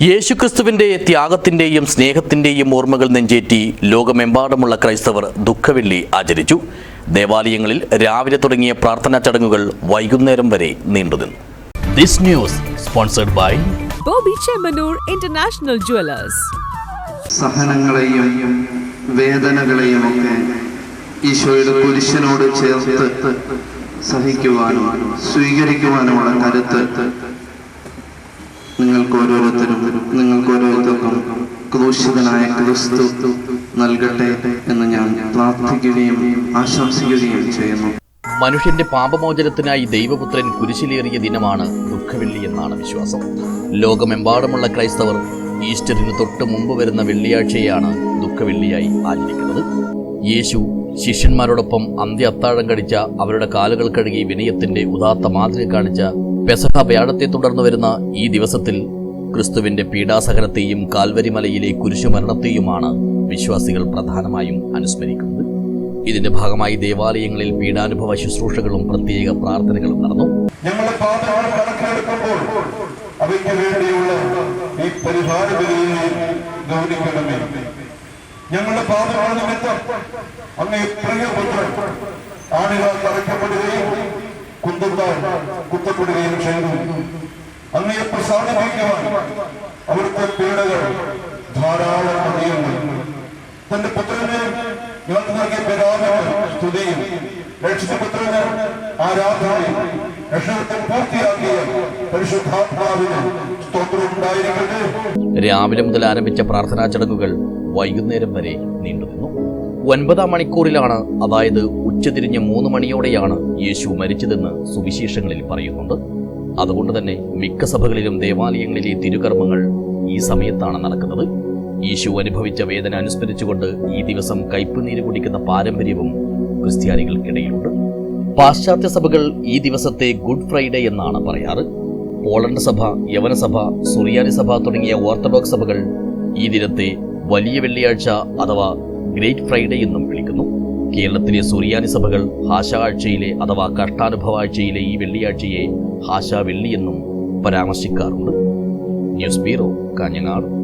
യേശുക്രിസ്തുവിന്റെ ത്യാഗത്തിന്റെയും സ്നേഹത്തിന്റെയും ഓർമ്മകൾ നെഞ്ചേറ്റി ലോകമെമ്പാടുമുള്ള ക്രൈസ്തവർ ദുഃഖവെള്ളി ആചരിച്ചു ദേവാലയങ്ങളിൽ രാവിലെ തുടങ്ങിയ പ്രാർത്ഥനാ ചടങ്ങുകൾ വൈകുന്നേരം വരെ നീണ്ടുനിന്നു this news sponsored by Bobby Chemanur International Jewelers. സഹനങ്ങളെയും വേദനകളെയും ഒക്കെ ഈശോയുടെ കുരിശനോട് ചേർത്ത് സഹിക്കുവാനും സ്വീകരിക്കുവാനുമുള്ള കരുത്ത് നിങ്ങൾക്ക് ഓരോരുത്തരും നിങ്ങൾക്ക് ഓരോരുത്തർക്കും ക്രൂശിതനായ ക്രിസ്തു നൽകട്ടെ എന്ന് ഞാൻ പ്രാർത്ഥിക്കുകയും ആശംസിക്കുകയും ചെയ്യുന്നു. മനുഷ്യന്റെ പാപമോചനത്തിനായി ദൈവപുത്രൻ കുരിശിലേറിയ ദിനമാണ് ദുഃഖവെള്ളി എന്നാണ് വിശ്വാസം. ലോകമെമ്പാടുമുള്ള ക്രൈസ്തവർ ഈസ്റ്ററിന് തൊട്ട് മുമ്പ് വരുന്ന വെള്ളിയാഴ്ചയാണ് ദുഃഖവെള്ളിയായി ആചരിക്കുന്നത്. യേശു ശിഷ്യന്മാരോടൊപ്പം അന്ത്യ അത്താഴം കഴിച്ച അവരുടെ കാലുകൾ കഴുകി വിനയത്തിന്റെ ഉദാത്ത മാതൃക കാണിച്ച പെസഹ വ്യാഴത്തെ തുടർന്ന് വരുന്ന ഈ ദിവസത്തിൽ ക്രിസ്തുവിന്റെ പീഡാസഹനത്തെയും കാൽവരിമലയിലെ കുരിശുമരണത്തെയുമാണ് വിശ്വാസികൾ പ്രധാനമായും അനുസ്മരിക്കുന്നത്. ഇതിന്റെ ഭാഗമായി ദേവാലയങ്ങളിൽ പീഡാനുഭവ ശുശ്രൂഷകളും പ്രത്യേക പ്രാർത്ഥനകളും നടന്നു. ഞങ്ങളുടെ പാപങ്ങൾ കണക്കെടുക്കുമ്പോൾ അവയ്ക്ക് വേണ്ടിയുള്ള ഈ പരിഹാര ഞങ്ങളുടെ പാപങ്ങൾ നിമിത്തം അങ്ങേ പ്രിയപുത്രൻ തറയ്ക്കപ്പെടുകയും കുന്തത്താൽ കുത്തപ്പെടുകയും ചെയ്തു. അങ്ങയെ പ്രസാദിപ്പിക്കുവാൻ അവിടുത്തെ പീഡകൾ ധാരാളം അറിയുന്നു തന്റെ പുത്രനെ ഞങ്ങൾക്ക് നൽകിയ പിതാവിന് സ്തുതിയും. രക്ഷിതപുത്രന് ആരാധനയും പൂർത്തിയാക്കിയ പരിശുദ്ധാത്മാവിന് സ്തോത്രം ഉണ്ടായിരിക്കട്ടെ. രാവിലെ മുതൽ ആരംഭിച്ച പ്രാർത്ഥനാ ചടങ്ങുകൾ വൈകുന്നേരം വരെ നീണ്ടുനിന്നു. ഒൻപതാം മണിക്കൂറിലാണ് അതായത് ഉച്ചതിരിഞ്ഞ് മൂന്ന് മണിയോടെയാണ് യേശു മരിച്ചതെന്ന് സുവിശേഷങ്ങളിൽ പറയുന്നുണ്ട്. അതുകൊണ്ട് തന്നെ മിക്ക സഭകളിലും ദേവാലയങ്ങളിലെ തിരുകർമ്മങ്ങൾ ഈ സമയത്താണ് നടക്കുന്നത്. യേശു അനുഭവിച്ച വേദന അനുസ്മരിച്ചുകൊണ്ട് ഈ ദിവസം കയ്പുനീര് കുടിക്കുന്ന പാരമ്പര്യവും ക്രിസ്ത്യാനികൾക്കിടയിലുണ്ട്. പാശ്ചാത്യ സഭകൾ ഈ ദിവസത്തെ ഗുഡ് ഫ്രൈഡേ എന്നാണ് പറയാറ്. പോളണ്ട് സഭ യവനസഭ സുറിയാനി സഭ തുടങ്ങിയ ഓർത്തഡോക്സ് സഭകൾ ഈ ദിനത്തെ വലിയ വെള്ളിയാഴ്ച അഥവാ ഗ്രേറ്റ് ഫ്രൈഡേ എന്നും കേരളത്തിലെ സുറിയാനി സഭകൾ ഹാശാഴ്ചയിലെ അഥവാ കഷ്ടാനുഭവാഴ്ചയിലെ ഈ വെള്ളിയാഴ്ചയെ ഹാശ വെള്ളി എന്നും പരാമർശിക്കാറുണ്ട്. News bureau Kanhangad.